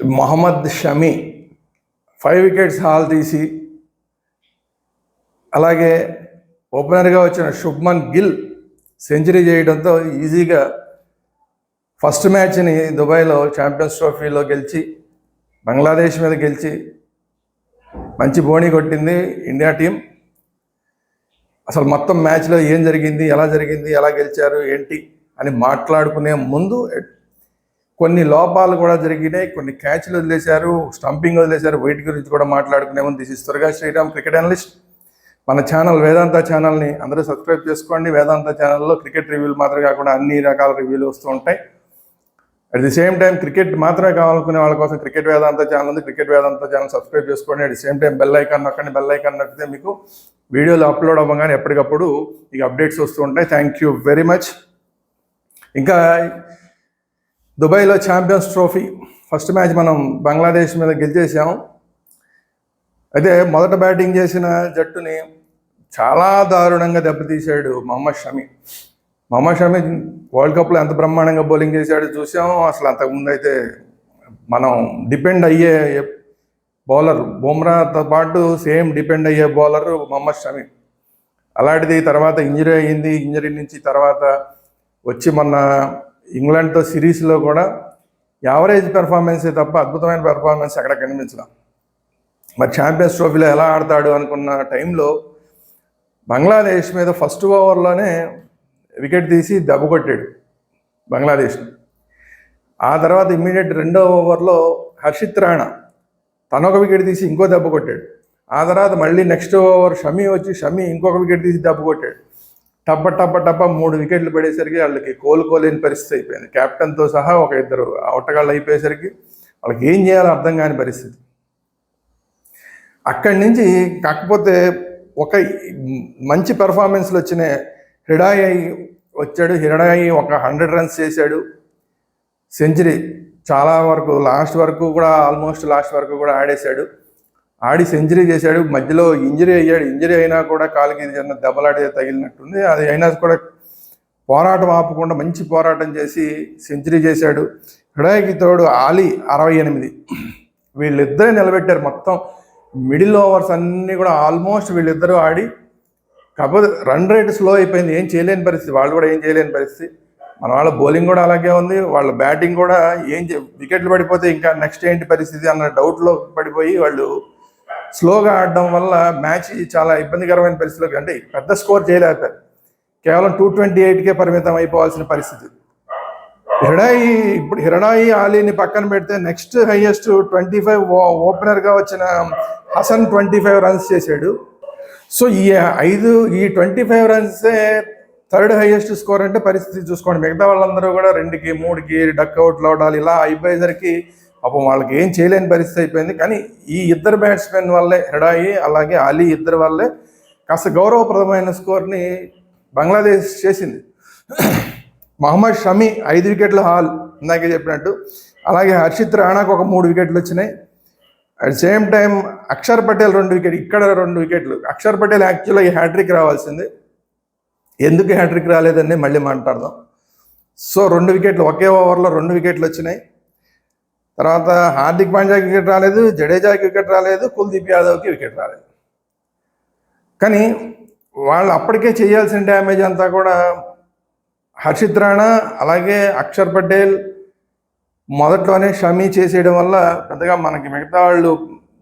Mohammed Shami five wickets haul తీసి అలాగే ఓపెనర్గా వచ్చిన శుభ్మన్ గిల్ సెంచరీ చేయడంతో ఈజీగా ఫస్ట్ మ్యాచ్ని దుబాయ్లో ఛాంపియన్స్ ట్రోఫీలో గెలిచి బంగ్లాదేశ్ మీద గెలిచి మంచి బోణి కొట్టింది ఇండియా టీం. అసలు మొత్తం మ్యాచ్లో ఏం జరిగింది ఎలా జరిగింది ఎలా గెలిచారు ఏంటి అని మాట్లాడుకునే ముందు కొన్ని లోపాలు కూడా జరిగినాయి కొన్ని క్యాచ్లు వదిలేశారు స్టంపింగ్ వదిలేశారు వెయిట్ గురించి కూడా మాట్లాడుకునే ముందు దిస్ ఇస్ త్వరగా శ్రీరామ్ క్రికెట్ అనలిస్ట్ మన ఛానల్ వేదాంత ఛానల్ని అందరూ సబ్స్క్రైబ్ చేసుకోండి. వేదాంత ఛానల్లో క్రికెట్ రివ్యూలు మాత్రమే కాకుండా అన్ని రకాల రివ్యూలు వస్తూ ఉంటాయి. At the same time cricket మాత్రమే కావాలనుకునే వాళ్ళ కోసం క్రికెట్ వేదాంత ఛానల్ ఉంది. క్రికెట్ వేదాంత ఛానల్ సబ్స్క్రైబ్ చేసుకోండి. At the same time bell icon నొక్కండి. బెల్ ఐకాన్ నొక్కితే మీకు వీడియోలు అప్లోడ్ అవ్వగానే ఎప్పటికప్పుడు మీకు అప్డేట్స్ వస్తూ ఉంటాయి. థ్యాంక్ యూ వెరీ మచ్ ఇంకా దుబాయ్లో ఛాంపియన్స్ ట్రోఫీ ఫస్ట్ మ్యాచ్ మనం బంగ్లాదేశ్ మీద గెలిచేసాం అయితే మొదట బ్యాటింగ్ చేసిన జట్టుని చాలా దారుణంగా దెబ్బతీశాడు మొహమ్మద్ షమి. మొహమ్మద్ షమి వరల్డ్ కప్లో ఎంత బ్రహ్మాండంగా బౌలింగ్ చేశాడో చూసాం. అసలు అంతకుముందు అయితే మనం డిపెండ్ అయ్యే బౌలర్ బుమ్రాతో పాటు సేమ్ డిపెండ్ అయ్యే బౌలర్ మొహమ్మద్ షమి. అలాంటిది తర్వాత ఇంజరీ అయ్యింది. ఇంజరీ నుంచి తర్వాత వచ్చి మొన్న ఇంగ్లాండ్తో సిరీస్లో కూడా యావరేజ్ పెర్ఫార్మెన్సే తప్ప అద్భుతమైన పెర్ఫార్మెన్స్ ఎక్కడ కనిపించడం మరి ఛాంపియన్స్ ట్రోఫీలో ఎలా ఆడతాడు అనుకున్న టైంలో బంగ్లాదేశ్ మీద ఫస్ట్ ఓవర్లోనే వికెట్ తీసి దెబ్బ కొట్టాడు బంగ్లాదేశ్. ఆ తర్వాత ఇమ్మీడియట్ రెండో ఓవర్లో హర్షిత్ రాణా తన ఒక వికెట్ తీసి ఇంకో దెబ్బ కొట్టాడు. ఆ తర్వాత మళ్ళీ నెక్స్ట్ ఓవర్ షమీ వచ్చి షమీ ఇంకొక వికెట్ తీసి దెబ్బ కొట్టాడు. టబ్బ టబ్బ టబ్బ మూడు వికెట్లు పడేసరికి వాళ్ళకి కోలుకోలేని పరిస్థితి అయిపోయింది. కెప్టెన్తో సహా ఒక ఇద్దరు ఆటగాళ్ళు అయిపోయేసరికి వాళ్ళకి ఏం చేయాలో అర్థం కాని పరిస్థితి. అక్కడి నుంచి కాకపోతే ఒక మంచి పెర్ఫార్మెన్స్లు వచ్చినాయి. హిడాయి వచ్చాడు. హిడాయి ఒక హండ్రెడ్ రన్స్ చేశాడు. సెంచరీ చాలా వరకు లాస్ట్ వరకు కూడా ఆల్మోస్ట్ లాస్ట్ వరకు కూడా ఆడేశాడు. ఆడి సెంచరీ చేశాడు మధ్యలో ఇంజరీ అయ్యాడు ఇంజరీ అయినా కూడా కాలికి ఏదైనా దెబ్బలాడి తగిలినట్టుంది. అది అయినా కూడా పోరాటం ఆపకుండా మంచి పోరాటం చేసి సెంచరీ చేశాడు. హిడాయికి తోడు ఆలీ అరవై ఎనిమిది. వీళ్ళిద్దరే నిలబెట్టారు మొత్తం. మిడిల్ ఓవర్స్ అన్నీ కూడా ఆల్మోస్ట్ వీళ్ళిద్దరూ ఆడి కాకపోతే రన్ రేట్ స్లో అయిపోయింది. ఏం చేయలేని పరిస్థితి. వాళ్ళు కూడా ఏం చేయలేని పరిస్థితి. మన వాళ్ళ బౌలింగ్ కూడా అలాగే ఉంది. వాళ్ళ బ్యాటింగ్ కూడా ఏం వికెట్లు పడిపోతే ఇంకా నెక్స్ట్ ఏంటి పరిస్థితి అన్న డౌట్లో పడిపోయి వాళ్ళు స్లోగా ఆడడం వల్ల మ్యాచ్ చాలా ఇబ్బందికరమైన పరిస్థితిలోకి అంటే పెద్ద స్కోర్ చేయలేకపోయారు. కేవలం టూ ట్వంటీ ఎయిట్కే పరిమితం అయిపోవాల్సిన పరిస్థితి. హిరడాయి ఇప్పుడు హిరడాయి ఆలీని పక్కన పెడితే నెక్స్ట్ హైయెస్ట్ ట్వంటీ ఫైవ్ ఓపెనర్గా వచ్చిన హసన్ ట్వంటీ ఫైవ్ రన్స్ చేశాడు. సో ఈ ఐదు ఈ ట్వంటీ ఫైవ్ రన్సే థర్డ్ హైయెస్ట్ స్కోర్ అంటే పరిస్థితి చూసుకోండి. మిగతా వాళ్ళందరూ కూడా రెండుకి మూడుకి డక్అవుట్లు అవడాలి ఇలా అయిపోయేసరికి పాపం వాళ్ళకి ఏం చేయలేని పరిస్థితి అయిపోయింది. కానీ ఈ ఇద్దరు బ్యాట్స్మెన్ వల్లే హెడాయి అలాగే అలీ ఇద్దరు వల్లే కాస్త గౌరవప్రదమైన స్కోర్ని బంగ్లాదేశ్ చేసింది. మహమ్మద్ షమి ఐదు వికెట్ల హాల్ ఇందాకే చెప్పినట్టు. అలాగే హర్షిత్ రాణాకు ఒక మూడు వికెట్లు వచ్చినాయి. At same time Akshar Patel రెండు వికెట్ ఇక్కడ రెండు వికెట్లు. అక్షర్ పటేల్ యాక్చువల్గా హ్యాట్రిక్ రావాల్సింది. ఎందుకు హ్యాట్రిక్ రాలేదని మళ్ళీ మాట్లాడదాం. సో రెండు వికెట్లు ఒకే ఓవర్లో రెండు వికెట్లు వచ్చినాయి. తర్వాత హార్దిక్ పాండ్యాకి వికెట్ రాలేదు జడేజాకి వికెట్ రాలేదు కుల్దీప్ యాదవ్కి వికెట్ రాలేదు. కానీ వాళ్ళు అప్పటికే చేయాల్సిన డ్యామేజ్ అంతా కూడా హర్షిత్ రాణా అలాగే అక్షర్ పటేల్ మొదట్లోనే షమీ చేసేయడం వల్ల పెద్దగా మనకి మిగతా వాళ్ళు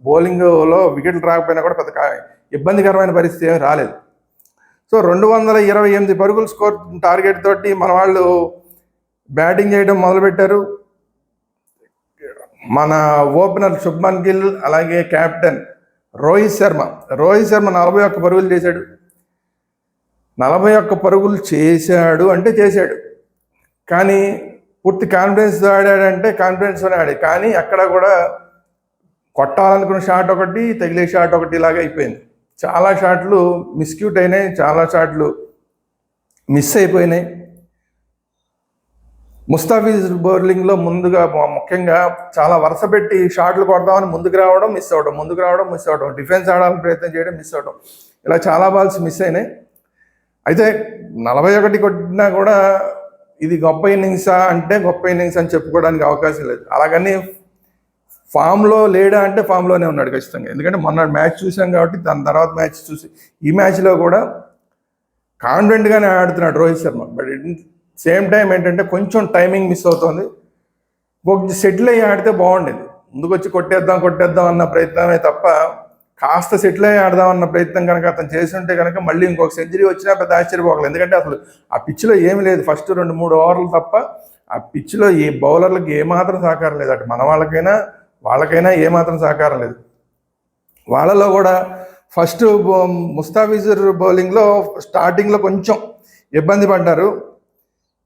బౌలింగ్లో వికెట్లు రాకపోయినా కూడా పెద్ద ఇబ్బందికరమైన పరిస్థితి ఏమీ రాలేదు. సో రెండు వందల ఇరవై ఎనిమిది పరుగులు స్కోర్ టార్గెట్ తోటి మన వాళ్ళు బ్యాటింగ్ చేయడం మొదలుపెట్టారు. మన ఓపెనర్ శుభ్మన్ గిల్ అలాగే కెప్టెన్ రోహిత్ శర్మ. రోహిత్ శర్మ నలభై ఒక్క పరుగులు చేశాడు. నలభై ఒక్క పరుగులు చేశాడు అంటే చేశాడు. కానీ పూర్తి కాన్ఫిడెన్స్తో ఆడాడంటే కాన్ఫిడెన్స్తోనే ఆడాడు. కానీ అక్కడ కూడా కొట్టాలనుకున్న షాట్ ఒకటి తగిలే షాట్ ఒకటి ఇలాగ అయిపోయింది. చాలా షాట్లు మిస్క్యూట్ అయినాయి చాలా షాట్లు మిస్ అయిపోయినాయి. ముస్తాఫీజ్ బౌలింగ్లో ముందుగా ముఖ్యంగా చాలా వరుస పెట్టి షాట్లు కొడదామని ముందుకు రావడం మిస్ అవ్వడం ముందుకు రావడం మిస్ అవ్వడం డిఫెన్స్ ఆడాలని ప్రయత్నం చేయడం మిస్ అవ్వడం ఇలా చాలా బాల్స్ మిస్ అయినాయి. అయితే నలభై ఒకటి కొట్టినా కూడా ఇది గొప్ప ఇన్నింగ్సా అంటే గొప్ప ఇన్నింగ్స్ అని చెప్పుకోవడానికి అవకాశం లేదు. అలాగని ఫామ్లో లేడా అంటే ఫామ్లోనే ఉన్నాడు ఖచ్చితంగా. ఎందుకంటే మొన్న మ్యాచ్ చూసాం కాబట్టి దాని తర్వాత మ్యాచ్ చూసి ఈ మ్యాచ్లో కూడా కాన్ఫిడెంట్గానే ఆడుతున్నాడు Rohit Sharma. But same time ఏంటంటే కొంచెం టైమింగ్ మిస్ అవుతుంది. కొంచెం సెటిల్ అయ్యి ఆడితే బాగుండేది. ముందుకు వచ్చి కొట్టేద్దాం కొట్టేద్దాం అన్న ప్రయత్నమే తప్ప కాస్త సెటిల్ అయ్యి ఆడదాం అన్న ప్రయత్నం కనుక అతను చేసి ఉంటే కనుక మళ్ళీ ఇంకొక సెంచరీ వచ్చినా పెద్ద ఆశ్చర్యపోగలేదు ఎందుకంటే అసలు ఆ పిచ్లో ఏమీ లేదు. ఫస్ట్ రెండు మూడు ఓవర్లు తప్ప ఆ పిచ్లో ఏ బౌలర్లకు ఏమాత్రం సహకారం లేదు. అటు మన వాళ్ళకైనా వాళ్ళకైనా ఏమాత్రం సహకారం లేదు. వాళ్ళలో కూడా ఫస్ట్ ముస్తాఫిజర్ బౌలింగ్లో స్టార్టింగ్లో కొంచెం ఇబ్బంది పడ్డారు.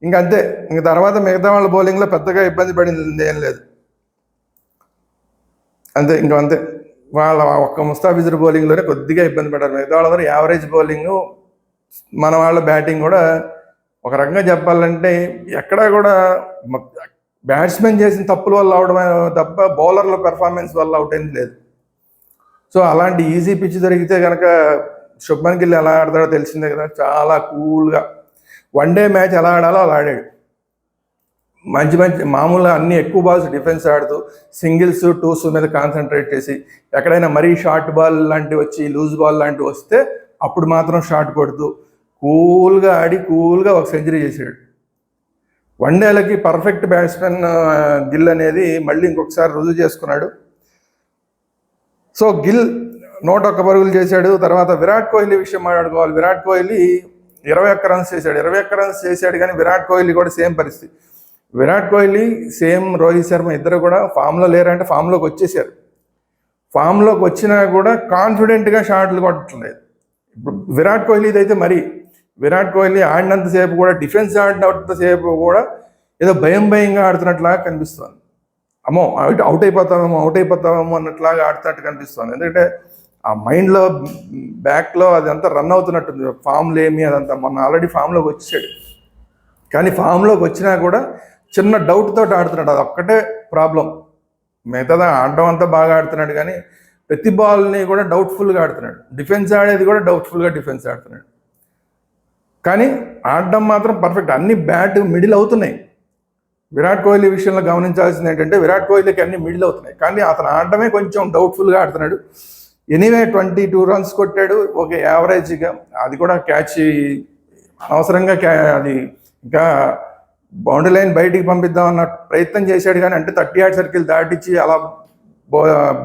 ఇంక అంతే ఇంక తర్వాత మిగతా వాళ్ళ బౌలింగ్లో పెద్దగా ఇబ్బంది పడింది ఏం లేదు. అంతే ఇంక అంతే వాళ్ళ ఒక్క ముస్తాఫిజర్ బౌలింగ్లోనే కొద్దిగా ఇబ్బంది పడ్డారు. మిగతా వాళ్ళందరూ యావరేజ్ బౌలింగ్ మన వాళ్ళ బ్యాటింగ్ కూడా ఒక రకంగా చెప్పాలంటే ఎక్కడా కూడా బ్యాట్స్మెన్ చేసిన తప్పుల వల్ల అవడమే తప్ప బౌలర్ల పెర్ఫార్మెన్స్ వల్ల అవుట్ అయింది లేదు. సో అలాంటి ఈజీ పిచ్ దొరికితే కనుక శుభ్మన్ గిల్ ఎలా ఆడతాడో తెలిసిందే కదా. చాలా కూల్గా వన్ డే మ్యాచ్ ఎలా ఆడాలో అలా ఆడాడు. మంచి మంచి మామూలుగా అన్ని ఎక్కువ బాల్స్ డిఫెన్స్ ఆడుతూ సింగిల్స్ టూస్ మీద కాన్సన్ట్రేట్ చేసి ఎక్కడైనా మరీ షార్ట్ బాల్ లాంటివి వచ్చి లూజ్ బాల్ లాంటివి వస్తే అప్పుడు మాత్రం షార్ట్ కొడుతూ కూల్గా ఆడి కూల్గా ఒక సెంచరీ చేశాడు. వన్ డేలకి పర్ఫెక్ట్ బ్యాట్స్మెన్ గిల్ అనేది మళ్ళీ ఇంకొకసారి రుజువు చేసుకున్నాడు. సో గిల్ నూట ఒక్క పరుగులు చేశాడు. తర్వాత విరాట్ కోహ్లీ విషయం మాట్లాడుకోవాలి. విరాట్ కోహ్లీ ఇరవై ఒక్క రన్స్ చేశాడు ఇరవై ఒక్క రన్స్ చేశాడు కానీ విరాట్ కోహ్లీ కూడా సేమ్ పరిస్థితి. విరాట్ కోహ్లీ సేమ్ రోహిత్ శర్మ ఇద్దరు కూడా ఫామ్లో లేరంటే ఫామ్లోకి వచ్చేసారు. ఫామ్లోకి వచ్చినా కూడా కాన్ఫిడెంట్గా షాట్లు కొట్టలేదు ఇప్పుడు విరాట్ కోహ్లీది అయితే మరి విరాట్ కోహ్లీ ఆడినంతసేపు కూడా డిఫెన్స్ ఆడినంతసేపు కూడా ఏదో భయం భయంగా ఆడుతున్నట్లాగా కనిపిస్తుంది. అమ్మో అవుట్ అవుట్ అయిపోతామేమో అవుట్ అయిపోతామేమో అన్నట్లాగా ఆడుతున్నట్టు కనిపిస్తుంది. ఎందుకంటే ఆ మైండ్లో బ్యాక్లో అదంతా రన్ అవుతున్నట్టుంది. ఫామ్లు ఏమి అదంతా మొన్న ఆల్రెడీ ఫామ్లోకి వచ్చాడు కానీ ఫామ్లోకి వచ్చినా కూడా చిన్న డౌట్ తోటి ఆడుతున్నాడు. అది ఒక్కటే ప్రాబ్లం మిగతాదా ఆడడం అంతా బాగా ఆడుతున్నాడు కానీ ప్రతి బాల్ని కూడా డౌట్ఫుల్గా ఆడుతున్నాడు. డిఫెన్స్ ఆడేది కూడా డౌట్ఫుల్గా డిఫెన్స్ ఆడుతున్నాడు. కానీ ఆడడం మాత్రం పర్ఫెక్ట్ అన్ని బ్యాట్ మిడిల్ అవుతున్నాయి. విరాట్ కోహ్లీ విషయంలో గమనించాల్సింది ఏంటంటే విరాట్ కోహ్లీకి అన్ని మిడిల్ అవుతున్నాయి. కానీ అతను ఆడడమే కొంచెం డౌట్ఫుల్గా ఆడుతున్నాడు. ఎనీవే ట్వంటీ టూ రన్స్ కొట్టాడు. ఒక యావరేజ్గా అది కూడా క్యాచ్ అనవసరంగా క్యా అది ఇంకా బౌండరీ లైన్ బయటికి పంపిద్దాం అన్న ప్రయత్నం చేశాడు కానీ అంటే థర్టీ యార్డ్ సర్కిల్ దాటించి అలా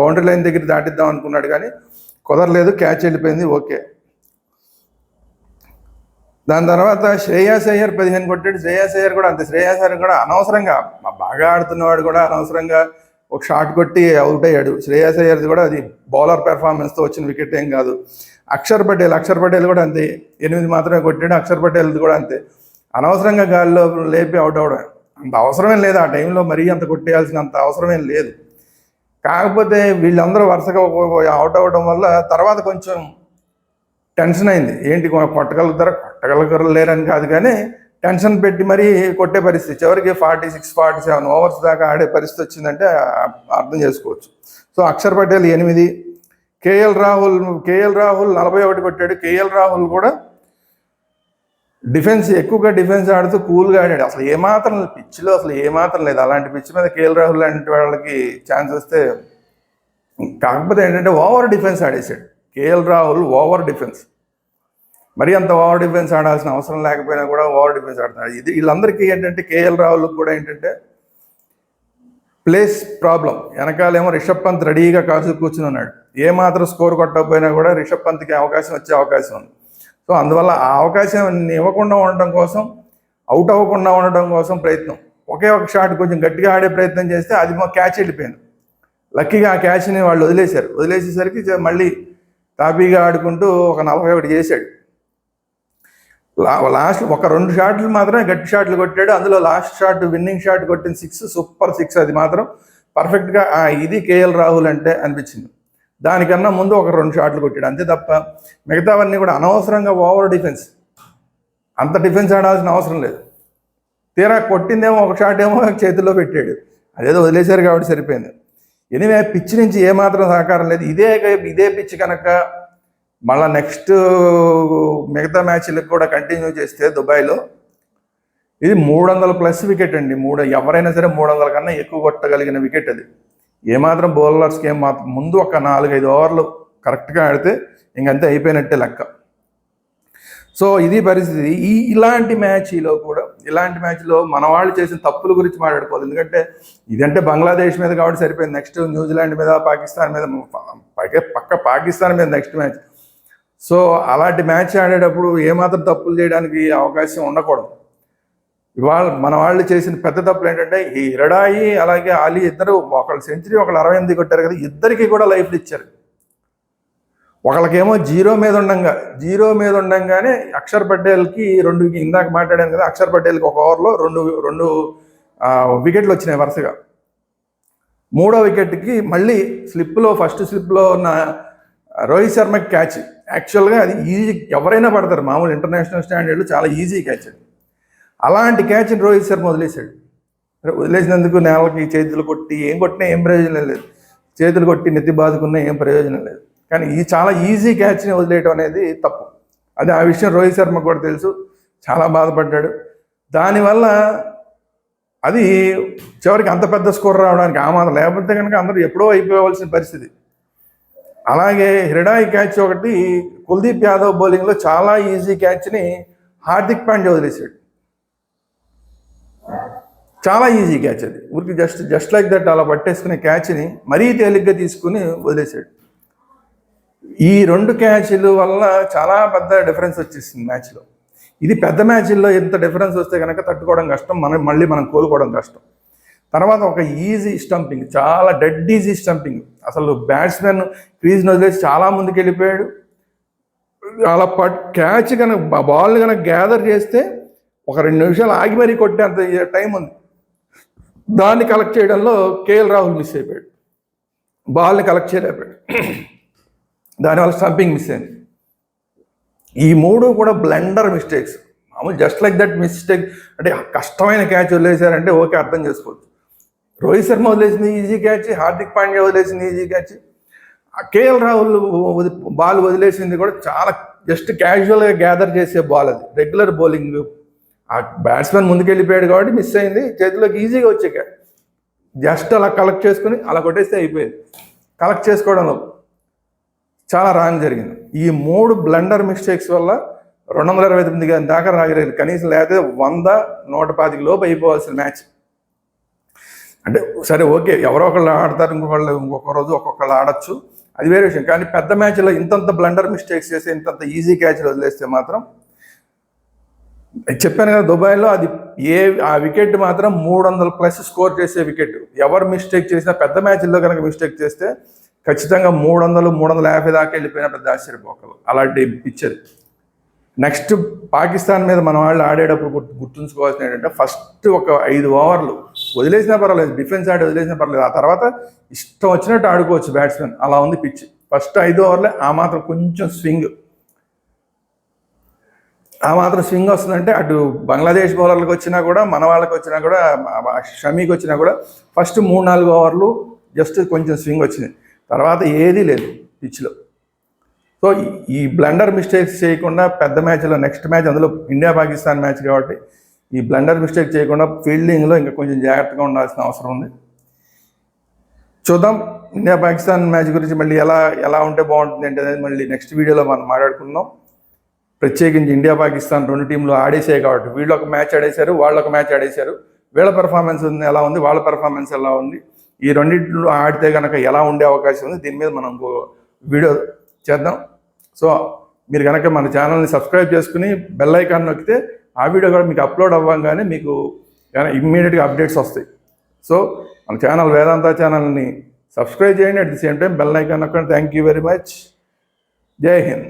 బౌండరీ లైన్ దగ్గర దాటిద్దాం అనుకున్నాడు కానీ కుదరలేదు. క్యాచ్ వెళ్ళిపోయింది. ఓకే దాని తర్వాత శ్రేయాస్ అయ్యర్ పదిహేను కొట్టాడు. శ్రేయాస్ అయ్యర్ కూడా అంతే. శ్రేయాస్ అయ్యర్ కూడా అనవసరంగా బాగా ఆడుతున్నవాడు కూడా అనవసరంగా ఒక షాట్ కొట్టి అవుట్ అయ్యాడు. శ్రేయస్ అయ్యర్ది కూడా అది బౌలర్ పెర్ఫార్మెన్స్తో వచ్చిన వికెట్ ఏం కాదు. అక్షర్ పటేల్ అక్షర్ పటేల్ కూడా అంతే. ఎనిమిది మాత్రమే కొట్టాడు అక్షర్ పటేల్ది కూడా అంతే. అనవసరంగా గాలిలో లేపి అవుట్ అవడం అంత అవసరమేం లేదు. ఆ టైంలో మరీ అంత కొట్టేయాల్సినంత అవసరమేం లేదు. కాకపోతే వీళ్ళందరూ వరుసగా అవుట్ అవ్వడం వల్ల తర్వాత కొంచెం టెన్షన్ అయింది. ఏంటి కొట్టగలుగుతారా? కొట్టగలుగుతారు? లేరని కాదు కానీ టెన్షన్ పెట్టి మరీ కొట్టే పరిస్థితి. చివరికి forty six forty seven overs దాకా ఆడే పరిస్థితి వచ్చిందంటే అర్థం చేసుకోవచ్చు. సో అక్షర్ పటేల్ ఎనిమిది కేఎల్ రాహుల్ కేఎల్ రాహుల్ నలభై ఒకటి కొట్టాడు. కేఎల్ రాహుల్ కూడా డిఫెన్స్ ఎక్కువగా డిఫెన్స్ ఆడుతూ కూల్గా ఆడాడు. అసలు ఏమాత్రం పిచ్లో అసలు ఏమాత్రం లేదు. అలాంటి పిచ్ మీద కేఎల్ రాహుల్ లాంటి వాళ్ళకి ఛాన్స్ వస్తే కాకపోతే ఏంటంటే over defence ఆడేశాడు. KL Rahul over defence. మరి అంత ఓవర్ డిఫెన్స్ ఆడాల్సిన అవసరం లేకపోయినా కూడా ఓవర్ డిఫెన్స్ ఆడుతున్నాడు ఇది వీళ్ళందరికీ ఏంటంటే కేఎల్ రాహుల్ కూడా ఏంటంటే ప్లేస్ ప్రాబ్లం వెనకాలేమో రిషబ్ పంత్ రెడీగా కాసు కూర్చుని ఉన్నాడు. ఏ మాత్రం స్కోర్ కొట్టకపోయినా కూడా రిషబ్ పంత్కి అవకాశం వచ్చే అవకాశం ఉంది. సో అందువల్ల ఆ అవకాశం ఇవ్వకుండా ఉండడం కోసం అవుట్ అవ్వకుండా ఉండడం కోసం ప్రయత్నం. ఒకే ఒక షాట్ కొంచెం గట్టిగా ఆడే ప్రయత్నం చేస్తే అది మా క్యాచ్ వెళ్ళిపోయింది. లక్కీగా ఆ క్యాచ్ని వాళ్ళు వదిలేశారు. వదిలేసేసరికి మళ్ళీ తాపీగా ఆడుకుంటూ ఒక నలభై ఒకటి చేశాడు. లాస్ట్ ఒక రెండు షాట్లు మాత్రమే గట్టి షాట్లు కొట్టాడు. అందులో లాస్ట్ షాట్ విన్నింగ్ షాట్ కొట్టిన సిక్స్ సూపర్ సిక్స్ అది మాత్రం పర్ఫెక్ట్గా ఇది కేఎల్ రాహుల్ అంటే అనిపించింది. దానికన్నా ముందు ఒక రెండు షాట్లు కొట్టాడు. అంతే తప్ప మిగతావన్నీ కూడా అనవసరంగా ఓవర్ డిఫెన్స్. అంత డిఫెన్స్ ఆడాల్సిన అవసరం లేదు. తీరా కొట్టిందేమో ఒక షాట్ ఏమో చేతిలో పెట్టాడు. అదేదో వదిలేశారు కాబట్టి సరిపోయింది. ఎనివే పిచ్ నుంచి ఏమాత్రం సహకారం లేదు. ఇదే ఇదే పిచ్ కనుక మళ్ళీ నెక్స్ట్ మిగతా మ్యాచ్లకు కూడా కంటిన్యూ చేస్తే దుబాయ్లో ఇది మూడు వందల ప్లస్ వికెట్ అండి. మూడు ఎవరైనా సరే మూడు వందల కన్నా ఎక్కువ కొట్టగలిగిన వికెట్ అది. ఏమాత్రం బౌలర్స్కి ఏం మాత్రం ముందు ఒక నాలుగైదు ఓవర్లు కరెక్ట్గా ఆడితే ఇంకంతే అయిపోయినట్టే లెక్క. సో ఇది పరిస్థితి. ఈ ఇలాంటి మ్యాచ్లో కూడా ఇలాంటి మ్యాచ్లో మన వాళ్ళు చేసిన తప్పుల గురించి మాట్లాడుకోవాలి. ఎందుకంటే ఇదంటే బంగ్లాదేశ్ మీద కాబట్టి సరిపోయింది. నెక్స్ట్ న్యూజిలాండ్ మీద పాకిస్తాన్ మీద పక్క పక్క పాకిస్తాన్ మీద నెక్స్ట్ మ్యాచ్. సో అలాంటి మ్యాచ్ ఆడేటప్పుడు ఏమాత్రం తప్పులు చేయడానికి అవకాశం ఉండకూడదు. ఇవాళ మన వాళ్ళు చేసిన పెద్ద తప్పులు ఏంటంటే ఈ ఇరడాయి అలాగే ఆలీ ఇద్దరు ఒకళ్ళు సెంచరీ ఒకళ్ళు అరవై ఎనిమిది కొట్టారు కదా ఇద్దరికి కూడా లైఫ్లు ఇచ్చారు. ఒకళ్ళకేమో జీరో మీద ఉండంగా జీరో మీద ఉండంగానే అక్షర్ పటేల్కి రెండు ఇందాక మాట్లాడాను కదా అక్షర్ పటేల్కి ఒక ఓవర్లో రెండు రెండు వికెట్లు వచ్చినాయి వరుసగా. మూడో వికెట్కి మళ్ళీ స్లిప్లో ఫస్ట్ స్లిప్లో ఉన్న రోహిత్ శర్మకి క్యాచ్. యాక్చువల్గా అది ఈజీ ఎవరైనా పడతారు. మామూలు ఇంటర్నేషనల్ స్టాండర్డ్లో చాలా ఈజీ క్యాచ్ అది. అలాంటి క్యాచ్ని రోహిత్ శర్మ వదిలేశాడు. వదిలేసినందుకు నేలకి చేతులు కొట్టి ఏం కొట్టినా ఏం ప్రయోజనం లేదు. చేతులు కొట్టి నెత్తి బాదుకున్నా ఏం ప్రయోజనం లేదు. కానీ ఈ చాలా ఈజీ క్యాచ్ని వదిలేయటం అనేది తప్పు. అది ఆ విషయం రోహిత్ శర్మ కూడా తెలుసు. చాలా బాధపడ్డాడు. దానివల్ల అది చివరికి అంత పెద్ద స్కోర్ రావడానికి ఆమాదం లేకపోతే కనుక అందరూ ఎప్పుడో అయిపోవలసిన పరిస్థితి. అలాగే హిరడాయి క్యాచ్ ఒకటి కుల్దీప్ యాదవ్ బౌలింగ్లో చాలా ఈజీ క్యాచ్ని హార్దిక్ పాండ్యా వదిలేశాడు. చాలా ఈజీ క్యాచ్ అది. ఊరికి జస్ట్ జస్ట్ లైక్ దట్ అలా పట్టేసుకునే క్యాచ్ని మరీ తేలిగ్గా తీసుకుని వదిలేశాడు. ఈ రెండు క్యాచ్ల వల్ల చాలా పెద్ద డిఫరెన్స్ వచ్చేసింది మ్యాచ్లో ఇది పెద్ద మ్యాచ్ల్లో ఎంత డిఫరెన్స్ వస్తే కనుక తట్టుకోవడం కష్టం మనం మళ్ళీ మనం కోలుకోవడం కష్టం. తర్వాత ఒక ఈజీ స్టంపింగ్ చాలా డెడ్ ఈజీ స్టంపింగ్ అసలు బ్యాట్స్మెన్ క్రీజ్ వదిలేసి చాలా ముందుకు వెళ్ళిపోయాడు. అలా పట్ క్యాచ్ కనుక బాల్ కనుక గ్యాదర్ చేస్తే ఒక రెండు నిమిషాలు ఆగి మరీ కొట్టేంత టైం ఉంది. దాన్ని కలెక్ట్ చేయడంలో కేఎల్ రాహుల్ మిస్ అయిపోయాడు. బాల్ని కలెక్ట్ చేయలేకపోయాడు. దానివల్ల స్టంపింగ్ మిస్ అయింది. ఈ మూడు కూడా బ్లెండర్ మిస్టేక్స్ మామూలు జస్ట్ లైక్ దట్ మిస్టేక్ అంటే కష్టమైన క్యాచ్ వదిలేశారంటే ఓకే అర్థం చేసుకోవచ్చు. రోహిత్ శర్మ వదిలేసింది ఈజీ క్యాచ్ హార్దిక్ పాండ్యా వదిలేసింది easy catch. KL Rahul ball వదిలేసింది కూడా చాలా జస్ట్ క్యాజువల్గా గ్యాదర్ చేసే బాల్ అది. రెగ్యులర్ బౌలింగ్ ఆ బ్యాట్స్మెన్ ముందుకెళ్ళిపోయాడు కాబట్టి మిస్ అయింది. చేతిలోకి ఈజీగా వచ్చే క్యాచ్ జస్ట్ అలా కలెక్ట్ చేసుకుని అలా కొట్టేస్తే అయిపోయింది. కలెక్ట్ చేసుకోవడంలో చాలా రాంగ్ జరిగింది. ఈ మూడు బ్లండర్ మిస్టేక్స్ వల్ల రెండు వందల ఇరవై తొమ్మిది దాకా రాగలేదు కనీసం లేకపోతే వంద నూట పాతికి లోపు అయిపోవాల్సిన మ్యాచ్ అంటే సరే ఓకే ఎవరో ఒకళ్ళు ఆడతారు ఇంకొకళ్ళు ఇంకొక రోజు ఒక్కొక్కళ్ళు ఆడొచ్చు. అది వేరే విషయం. కానీ పెద్ద మ్యాచ్లో ఇంతంత బ్లండర్ మిస్టేక్స్ చేసి ఇంతంత ఈజీ క్యాచ్లు వదిలేస్తే మాత్రం చెప్పాను కదా దుబాయ్లో అది ఏ ఆ వికెట్ మాత్రం మూడు వందల ప్లస్ స్కోర్ చేసే వికెట్. ఎవరు మిస్టేక్ చేసినా పెద్ద మ్యాచ్ల్లో కనుక మిస్టేక్ చేస్తే ఖచ్చితంగా మూడు వందలు మూడు వందల యాభై దాకా వెళ్ళిపోయిన పెద్ద ఆశ్చర్యపోకలు. అలాంటి పిక్చర్ నెక్స్ట్ పాకిస్తాన్ మీద మన వాళ్ళు ఆడేటప్పుడు గుర్తు గుర్తుంచుకోవాల్సిన ఏంటంటే ఫస్ట్ ఒక ఐదు ఓవర్లు వదిలేసినా పర్వాలేదు డిఫెన్స్ ఆడి వదిలేసినా పర్వాలేదు. ఆ తర్వాత ఇష్టం వచ్చినట్టు ఆడుకోవచ్చు బ్యాట్స్మెన్ అలా ఉంది పిచ్ ఫస్ట్ ఐదు ఓవర్లే ఆ మాత్రం కొంచెం స్వింగ్ ఆ మాత్రం స్వింగ్ వస్తుందంటే అటు బంగ్లాదేశ్ బౌలర్లకు వచ్చినా కూడా మన వాళ్ళకి వచ్చినా కూడా షమీకి వచ్చినా కూడా ఫస్ట్ మూడు నాలుగు ఓవర్లు జస్ట్ కొంచెం స్వింగ్ వచ్చింది. తర్వాత ఏదీ లేదు పిచ్లో సో ఈ బ్లండర్ మిస్టేక్స్ చేయకుండా పెద్ద మ్యాచ్లో నెక్స్ట్ మ్యాచ్ అందులో ఇండియా పాకిస్తాన్ మ్యాచ్ కాబట్టి ఈ బ్లండర్ మిస్టేక్ చేయకుండా ఫీల్డింగ్లో ఇంకా కొంచెం జాగ్రత్తగా ఉండాల్సిన అవసరం ఉంది. చూద్దాం ఇండియా పాకిస్తాన్ మ్యాచ్ గురించి మళ్ళీ ఎలా ఎలా ఉంటే బాగుంటుంది అంటే అనేది మళ్ళీ నెక్స్ట్ వీడియోలో మనం మాట్లాడుకుందాం. ప్రత్యేకించి ఇండియా పాకిస్తాన్ రెండు టీంలు ఆడేసాయి కాబట్టి వీళ్ళు ఒక మ్యాచ్ ఆడేశారు వాళ్ళు ఒక మ్యాచ్ ఆడేశారు. వీళ్ళ పెర్ఫార్మెన్స్ ఉంది ఎలా ఉంది? వాళ్ళ పెర్ఫార్మెన్స్ ఎలా ఉంది? ఈ రెండింటిలో ఆడితే కనుక ఎలా ఉండే అవకాశం ఉంది? దీని మీద మనం వీడియో చేద్దాం. సో మీరు కనుక మన ఛానల్ని సబ్స్క్రైబ్ చేసుకుని బెల్ ఐకాన్ నొక్కితే ఆ వీడియో కూడా మీకు అప్లోడ్ అవ్వగానే మీకు ఇమ్మీడియట్గా అప్డేట్స్ వస్తాయి. సో మన ఛానల్ వేదాంత ఛానల్ని సబ్స్క్రైబ్ చేయండి. At the same time bell icon నొక్కండి. Thank you very much. Jai Hind.